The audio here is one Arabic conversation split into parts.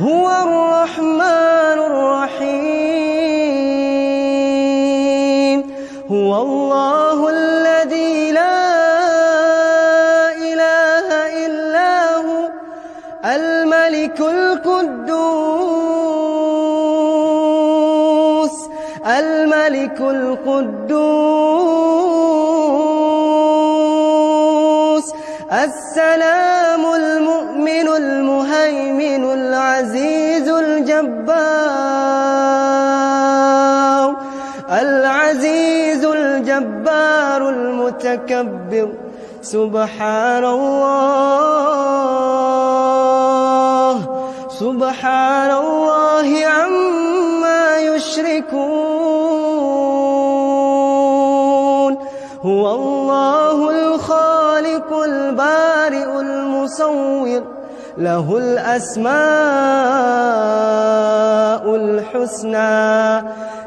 هو الرحمن الرحيم. هو الله الذي لا إله إلا هو الملك القدوس الملك القدوس السلام الجبار العزيز الجبار المتكبر سبحان الله سبحان الله عما يشركون. هو الله الخالق البارئ المصور. له الأسماء الحسنى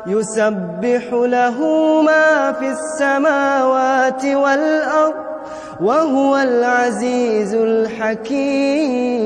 يسبح له ما في السماوات والأرض وهو العزيز الحكيم.